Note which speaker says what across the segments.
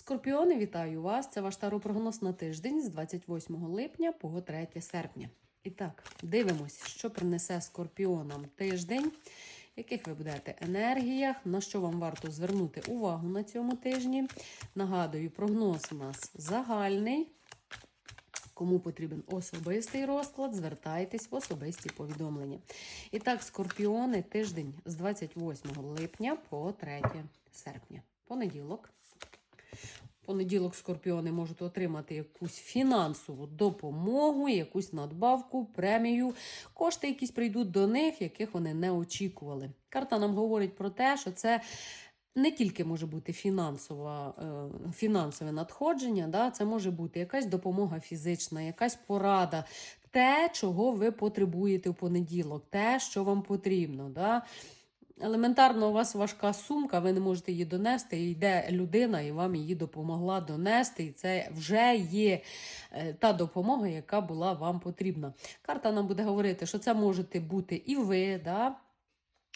Speaker 1: Скорпіони, вітаю вас! Це ваш таропрогноз на тиждень з 28 липня по 3 серпня. І так, дивимось, що принесе скорпіонам тиждень, яких ви будете енергіях, на що вам варто звернути увагу на цьому тижні. Нагадую, прогноз у нас загальний. Кому потрібен особистий розклад, звертайтесь в особисті повідомлення. І так, скорпіони тиждень з 28 липня по 3 серпня. Понеділок. Понеділок скорпіони можуть отримати якусь фінансову допомогу, якусь надбавку, премію. Кошти якісь прийдуть до них, яких вони не очікували. Карта нам говорить про те, що це. Не тільки може бути фінансова, е, фінансове надходження, да, це може бути якась допомога фізична, якась порада, те, чого ви потребуєте в понеділок, те, що вам потрібно. Да. Елементарно, у вас важка сумка, ви не можете її донести, і йде людина і вам її допомогла донести. І це вже є е, та допомога, яка була вам потрібна. Карта нам буде говорити, що це можете бути і ви. Да?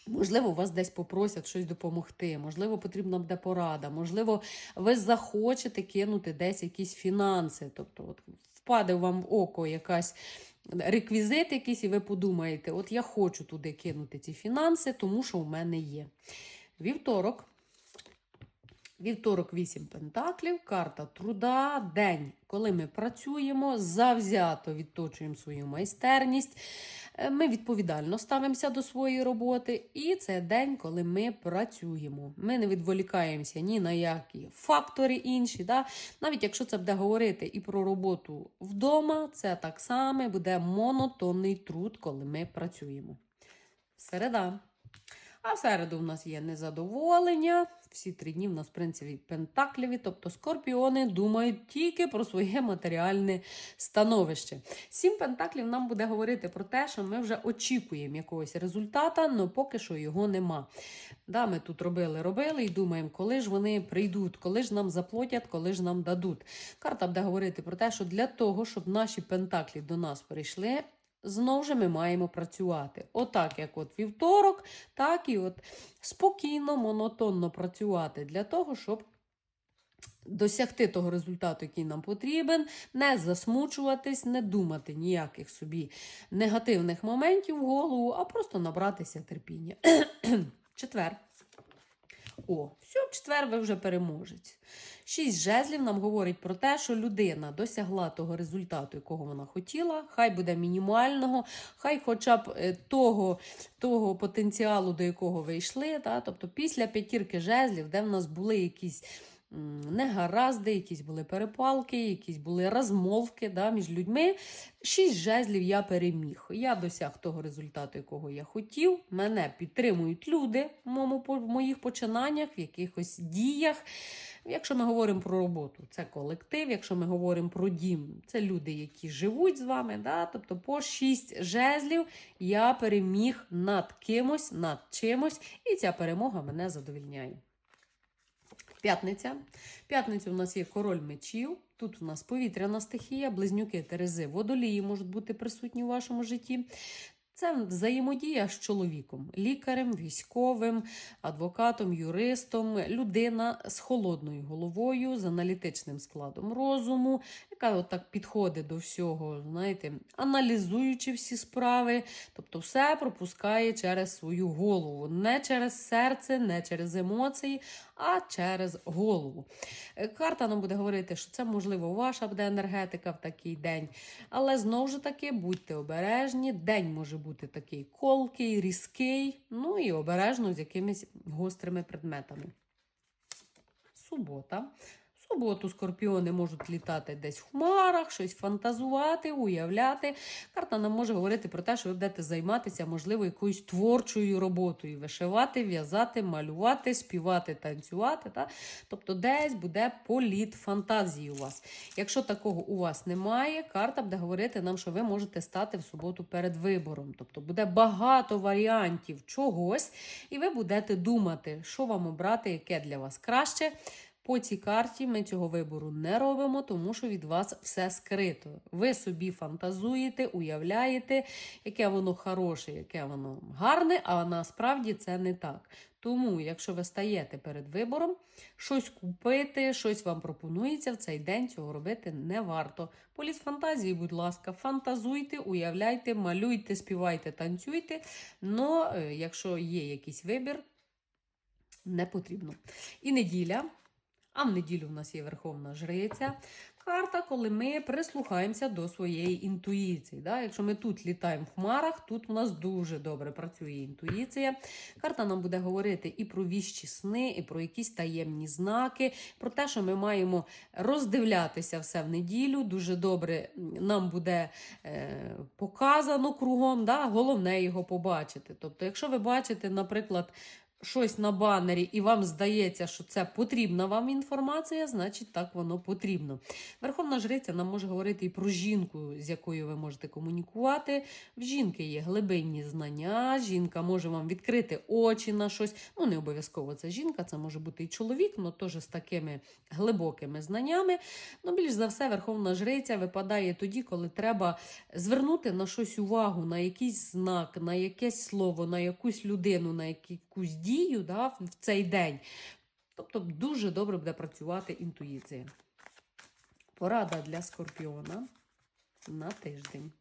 Speaker 1: Можливо, вас десь попросять щось допомогти, можливо, потрібна буде порада, можливо, ви захочете кинути десь якісь фінанси. Тобто, от впаде вам в око якась реквізит якийсь, і ви подумаєте, от я хочу туди кинути ці фінанси, тому що у мене є. Вівторок. Вівторок 8 пентаклів, карта труда, день, коли ми працюємо, завзято відточуємо свою майстерність. Е, Ми відповідально ставимося до своєї роботи, і це день, коли ми працюємо. Ми не відволікаємося ні на які фактори інші. Да? Навіть якщо це буде говорити і про роботу вдома, це так само буде монотонний труд, коли ми працюємо. Середа. А в середу в нас є незадоволення. Всі три дні в нас, в принципі, пентакліві, тобто скорпіони думають тільки про своє матеріальне становище. Сім пентаклів нам буде говорити про те, що ми вже очікуємо якогось результата, але поки що його нема. Да, Ми тут робили, робили і думаємо, коли ж вони прийдуть, коли ж нам заплатять, коли ж нам дадуть. Карта буде говорити про те, що для того, щоб наші пентаклі до нас прийшли. Знову ж ми маємо працювати. Отак, як от вівторок, так і от спокійно, монотонно працювати для того, щоб досягти того результату, який нам потрібен, не засмучуватись, не думати ніяких собі негативних моментів в голову, а просто набратися терпіння. Четвер. О, все, в четвер ви вже переможець. Шість жезлів нам говорить про те, що людина досягла того результату, якого вона хотіла. Хай буде мінімального, хай хоча б е, того, того потенціалу, до якого ви йшли. Та? Тобто після п'ятірки жезлів, де в нас були якісь негаразди, якісь були перепалки, якісь були розмовки да, між людьми. Шість жезлів я переміг. Я досяг того результату, якого я хотів. Мене підтримують люди в, моєму, в моїх починаннях, в якихось діях. Якщо ми говоримо про роботу, це колектив. Якщо ми говоримо про дім, це люди, які живуть з вами. Да? Тобто по шість жезлів я переміг над кимось, над чимось, і ця перемога мене задовільняє. П'ятниця. П'ятниця у нас є король мечів. Тут у нас повітряна стихія, близнюки, терези, водолії можуть бути присутні у вашому житті. Це взаємодія з чоловіком, лікарем, військовим, адвокатом, юристом, людина з холодною головою, з аналітичним складом розуму, яка отак підходить до всього, знаєте, аналізуючи всі справи, тобто все пропускає через свою голову, не через серце, не через емоції, а через голову. Е, Карта нам буде говорити, що це можливо ваша буде енергетика в такий день, але знову ж таки будьте обережні. День може бути такий колкий, різкий, ну і обережно з якимись гострими предметами. Субота. Суботу скорпіони можуть літати десь в хмарах, щось фантазувати, уявляти. Карта нам може говорити про те, що ви будете займатися, можливо, якоюсь творчою роботою: вишивати, в'язати, малювати, співати, танцювати. Та? Тобто десь буде політ фантазії у вас. Якщо такого у вас немає, карта буде говорити нам, що ви можете стати в суботу перед вибором. Тобто буде багато варіантів чогось, і ви будете думати, що вам обрати, яке для вас краще. По цій карті ми цього вибору не робимо, тому що від вас все скрито. Ви собі фантазуєте, уявляєте, яке воно хороше, яке воно гарне, а насправді це не так. Тому, якщо ви стаєте перед вибором, щось купити, щось вам пропонується в цей день, цього робити не варто. Поліс фантазії, будь ласка, фантазуйте, уявляйте, малюйте, співайте, танцюйте. Но е, якщо є якийсь вибір, не потрібно. І неділя. А в неділю в нас є Верховна Жриця. Карта, коли ми прислухаємося до своєї інтуїції. Да? Якщо ми тут літаємо в хмарах, тут у нас дуже добре працює інтуїція. Карта нам буде говорити і про віщі сни, і про якісь таємні знаки, про те, що ми маємо роздивлятися все в неділю. Дуже добре нам буде е, показано кругом. Да? Головне його побачити. Тобто, якщо ви бачите, наприклад, щось на банері, і вам здається, що це потрібна вам інформація, значить так воно потрібно. Верховна жриця нам може говорити і про жінку, з якою ви можете комунікувати. В жінки є глибинні знання, жінка може вам відкрити очі на щось. Ну, не обов'язково це жінка, це може бути і чоловік, але теж з такими глибокими знаннями. Ну, більш за все, верховна жриця випадає тоді, коли треба звернути на щось увагу, на якийсь знак, на якесь слово, на якусь людину, на якусь дію да, в цей день. Тобто дуже добре буде працювати інтуїція. Порада для скорпіона на тиждень.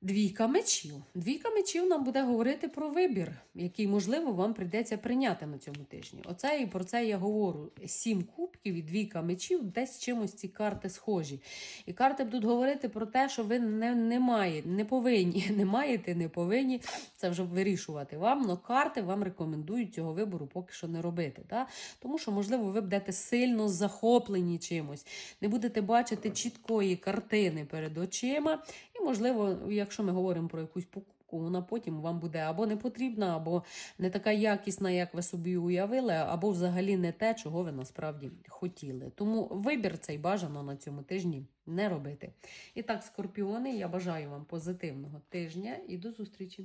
Speaker 1: Двійка мечів. Двійка мечів нам буде говорити про вибір, який, можливо, вам прийдеться прийняти на цьому тижні. Оце і про це я говорю. Сім кубків і двійка мечів, десь чимось ці карти схожі. І карти будуть говорити про те, що ви не, не маєте, не повинні, не маєте, не повинні. Це вже вирішувати вам. але карти вам рекомендують цього вибору поки що не робити. Да? Тому що, можливо, ви будете сильно захоплені чимось, не будете бачити чіткої картини перед очима. І, можливо, якщо ми говоримо про якусь покупку, вона потім вам буде або не потрібна, або не така якісна, як ви собі уявили, або взагалі не те, чого ви насправді хотіли. Тому вибір цей бажано на цьому тижні не робити. І так, скорпіони, я бажаю вам позитивного тижня і до зустрічі!